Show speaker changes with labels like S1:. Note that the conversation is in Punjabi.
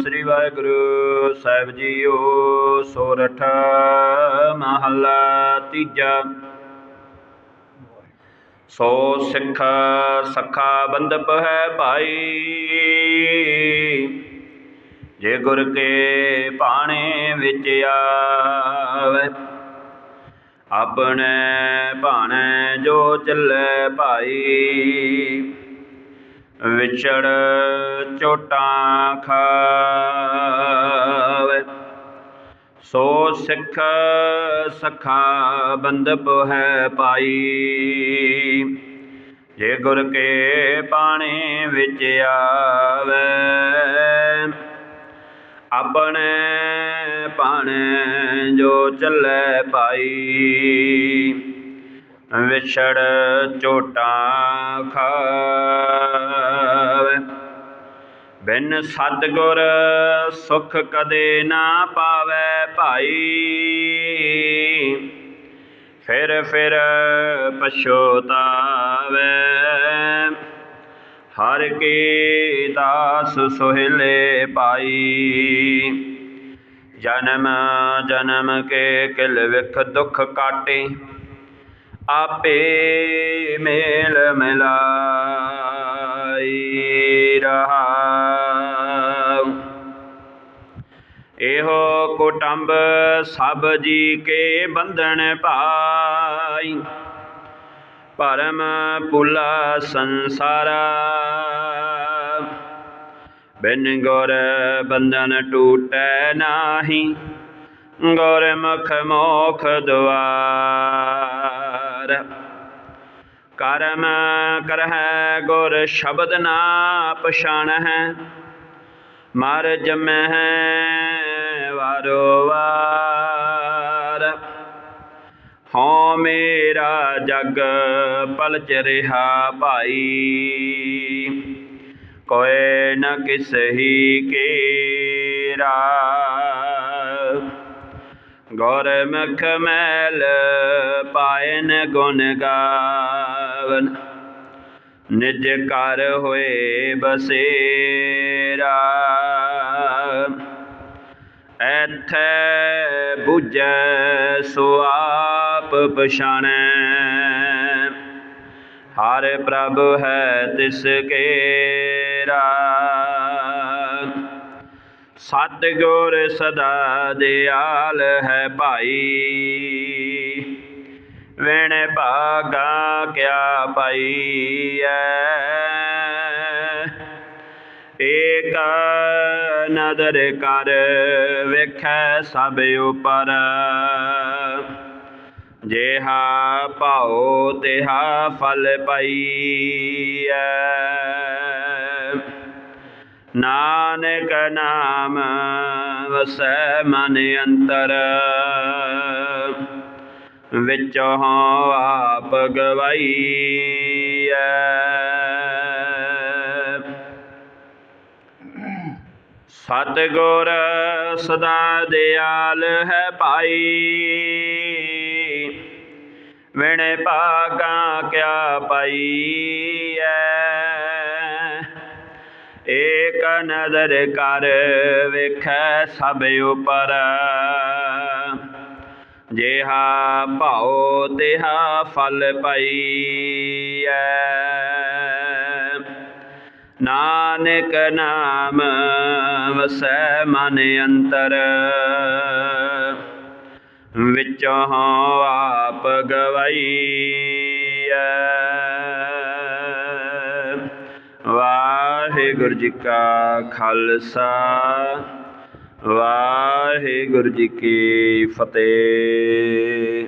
S1: ਸ੍ਰੀ ਵਾਹਿਗੁਰੂ ਸਾਹਿਬ ਜੀਓ, ਸੋਰਠ ਮਹਲਾ ਤੀਜਾ। ਸੋ ਸਿੱਖ ਸਖਾ ਬੰਦਪ ਹੈ ਭਾਈ। ਜੇ ਗੁਰ ਕੇ ਪਾਣੇ ਵਿੱਚ ਆਵੇ, ਆਪਣੇ ਭਾਣੇ ਜੋ ਚੱਲੇ ਭਾਈ। ਵਿਛੜ ਝੋਟਾਂ ਖਾਵੇ। ਸੋ ਸਿੱਖ ਸਖਾ ਬੰਦਪ ਹੈ ਪਾਈ। ਜੇ ਗੁਰ ਕੇ ਪਾਣੀ ਵਿੱਚ ਆਵੇ, ਆਪਣੇ ਪਾਣੇ ਜੋ ਚੱਲੇ ਪਾਈ। ਵਿਛੜ ਚੋਟਾਂ ਖਾ ਬਿਨ ਸਤਗੁਰ ਸੁਖ ਕਦੇ ਨਾ ਪਾਵੇ ਭਾਈ। ਫਿਰ ਫਿਰ ਪਛੋਤਾਵੇ। ਹਰ ਕੀ ਦਾਸ ਸੋਹਿਲੇ ਪਾਈ। ਜਨਮ ਜਨਮ ਕੇ ਕਿਲ ਵਿਖ ਦੁਖ ਕਾਟੇ। ਆਪੇ ਮੇਲ ਮਿਲਾਈ ਰਹਾਉ ਇਹੋ ਕੁਟੰਬ ਸਭ ਜੀ ਕੇ ਬੰਧਨ ਭਾਈ ਪਰਮ ਪੁਲਾ ਸੰਸਾਰਾ। ਬਿਨ ਗੁਰ ਬੰਧਨ ਟੂਟੈ ਨਾਹੀ। ਗੁਰ ਮੁਖ ਮੋਖ ਦੁਆਰ। ਕਰਮ ਕਰਹਿ ਗੁਰ ਸ਼ਬਦ ਨਾ ਪਛਾਣਹਿ। ਮਰ ਜਮਹਿ ਵਾਰੋ ਹਉ ਮੇਰਾ ਜਗ ਪਲਚ ਰਿਹਾ ਭਾਈ। ਕੋਇ ਨ ਕਿਸਹੀ ਕੇਰਾ। ਗੁਰਮੁਖ ਮੈਲ ਪਾਇਨ ਗੁਣ ਗਾਵਨ। ਨਿਜ ਕਰ ਹੋਏ ਬਸੇ ਐਥੈ 부ਜੈ ਸੋ ਆਪ ਪਛਾਣੈ। ਹਰ ਪ੍ਰਭ ਹੈ ਤਿਸ ਕੇਰਾ। ਸਤਿਗੁਰ ਸਦਾ ਦਿਆਲ ਹੈ ਭਾਈ। ਵਿਣ ਭਾਗਾ ਕਿਆ ਪਾਈਐ। ਨਦਰ ਕਰ ਵੇਖੈ ਸਭ ਉਪਰ। ਜੇਹਾ ਭਾਉ, ਤੇਹਾ ਫਲ ਪਾਈਐ। ਨਾਨਕ ਨਾਮ ਵਸੈ ਮਨ ਅੰਤਰ। ਵਿੱਚੋਂ ਆਪ ਗਵਾਈਐ। ਸਤਿਗੁਰ ਸਦਾ ਦਿਆਲ ਹੈ ਭਾਈ। ਵਿਣ ਭਾਗਾ ਕਿਆ ਪਾਈ ਪਾਈਐ ਏਕ ਨਜ਼ਰ ਕਰ ਵੇਖੈ ਸਭ ਉਪਰ। ਜਿਹਾ ਭਾਉ ਤਿਹਾ ਫਲ ਪਾਈ ਪਾਈਐ ਨਾਨਕ ਨਾਮ ਵਸੈ ਮਨ ਅੰਤਰ। ਵਿੱਚੋਂ ਆਪ ਗਵਾਈਐ। ਵਾਹਿਗੁਰੂ ਜੀ ਕਾ ਖਾਲਸਾ, ਵਾਹਿਗੁਰੂ ਜੀ ਕੀ ਫਤਿਹ।